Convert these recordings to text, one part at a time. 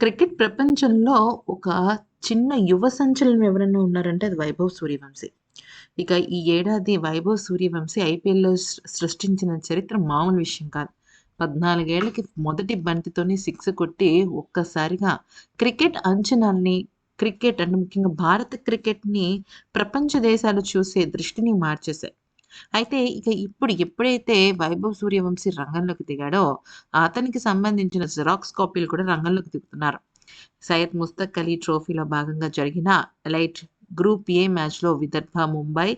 Cricket ప్రపంచంలో ఒక చిన్న యువ సంచలనం ఎవరైనా ఉన్నారంటే అది వైభవ్ సూర్యవంశీ. ఇక ఈ ఏడాది వైభవ్ సూర్యవంశీ ఐపీఎల్‌లో సృష్టించిన చరిత్ర మామూలు విషయం కాదు. పద్నాలుగేళ్ళకి మొదటి బంతితోనే సిక్స్ కొట్టి ఒక్కసారిగా క్రికెట్ అంచనాల్ని, క్రికెట్ అంటే ముఖ్యంగా భారత క్రికెట్‌ని ప్రపంచ దేశాలు చూసే దృష్టిని మార్చేశాయి. అయితే ఇక ఇప్పుడు ఎప్పుడైతే వైభవ్ సూర్యవంశీ రంగంలోకి దిగాడో, అతనికి సంబంధించిన జిరాక్స్ కాపీలు కూడా రంగంలోకి దిగుతున్నారు. సయ్యద్ ముస్తక్ అలీ ట్రోఫీలో భాగంగా జరిగిన లైట్ గ్రూప్ ఏ మ్యాచ్‌లో విదర్భ, ముంబై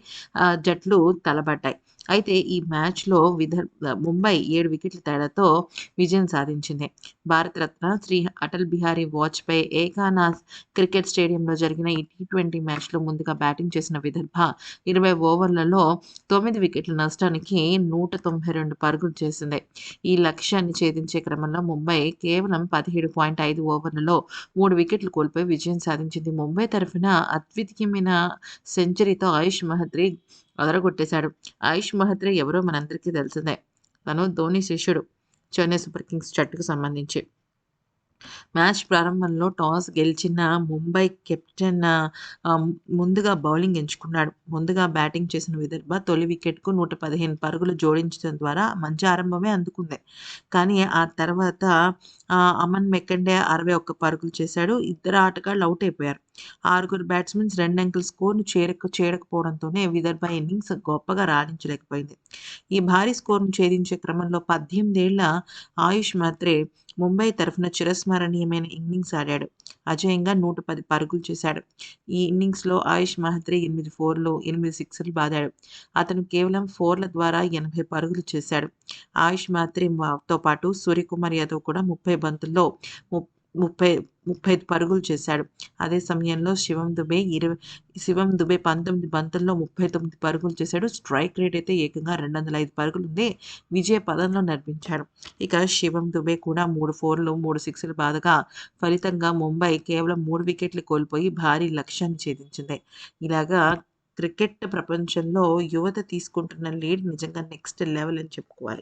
జట్లు తలబడ్డాయి అయితే ఈ మ్యాచ్‌లో విదర్భ ముంబై ఏడు వికెట్ల తేడాతో విజయం సాధించింది. భారత రత్న శ్రీ అటల్ బిహారీ వాజ్‌పేయి ఏకానాథ్ క్రికెట్ స్టేడియంలో జరిగిన ఈ టీ20 మ్యాచ్‌లో ముందుగా బ్యాటింగ్ చేసిన విదర్భ 20 ఓవర్లలో తొమ్మిది వికెట్ల నష్టానికి 192 పరుగులు చేసింది. ఈ లక్ష్యాన్ని ఛేదించే క్రమంలో ముంబై కేవలం 17.5 ఓవర్లలో మూడు వికెట్లు కోల్పోయి విజయం సాధించింది. ముంబై తరఫున అద్వితీయమైన సెంచరీతో ఆయుష్ మహద్రి అదరగొట్టేశాడు. ఆయుష్ మహత్రే ఎవరో మనందరికీ తెలిసిందే. తను ధోని శిష్యుడు. చెన్నై సూపర్ కింగ్స్ జట్టుకు సంబంధించి. మ్యాచ్ ప్రారంభంలో టాస్ గెలిచిన ముంబై కెప్టెన్ ముందుగా బౌలింగ్ ఎంచుకున్నాడు. ముందుగా బ్యాటింగ్ చేసిన విదర్భ తొలి వికెట్‌కు 115 పరుగులు జోడించడం ద్వారా మంచి ఆరంభమే అందుకుంది. కానీ ఆ తర్వాత ఆహ్, అమన్ మెకండే 61 పరుగులు చేశాడు. ఇద్దరు ఆటగాళ్ళు అవుట్ అయిపోయారు. ఆరుగురు బ్యాట్స్‌మెన్స్ రెండంకెల స్కోర్‌ను చేరక చేరకపోవడంతోనే విదర్భ ఇన్నింగ్స్ గొప్పగా రాణించలేకపోయింది. ఈ భారీ స్కోర్‌ను ఛేదించే క్రమంలో పద్దెనిమిదేళ్ళ ఆయుష్ మాత్రే ముంబై తరఫున చిరస్మరణీయమైన ఇన్నింగ్స్ ఆడాడు. అజయంగా నూట పది పరుగులు చేశాడు. ఈ ఇన్నింగ్స్‌లో ఆయుష్ మహత్రి ఎనిమిది ఫోర్లు, ఎనిమిది సిక్స్లు బాదాడు. అతను కేవలం ఫోర్ల ద్వారా 80 పరుగులు చేశాడు. ఆయుష్ మహత్రితో తో పాటు సూర్యకుమార్ యాదవ్ కూడా 30 బంతుల్లో ముప్పై ముప్పై ఐదు పరుగులు చేశాడు. అదే సమయంలో శివం దుబే ఇరవై శివం దుబే 19 బంతుల్లో 39 పరుగులు చేశాడు. స్ట్రైక్ రేట్ అయితే ఏకంగా రెండు వందల ఐదు పరుగులు ఉంది విజయ పదంలో నడిపించాడు. ఇక శివం దుబే కూడా మూడు ఫోర్లు, మూడు సిక్స్లు బాధగా ఫలితంగా ముంబై కేవలం మూడు వికెట్లు కోల్పోయి భారీ లక్ష్యాన్ని ఛేదించింది. ఇలాగా క్రికెట్ ప్రపంచంలో యువత తీసుకుంటున్న లీడ్ నిజంగా నెక్స్ట్ లెవెల్ అని చెప్పుకోవాలి.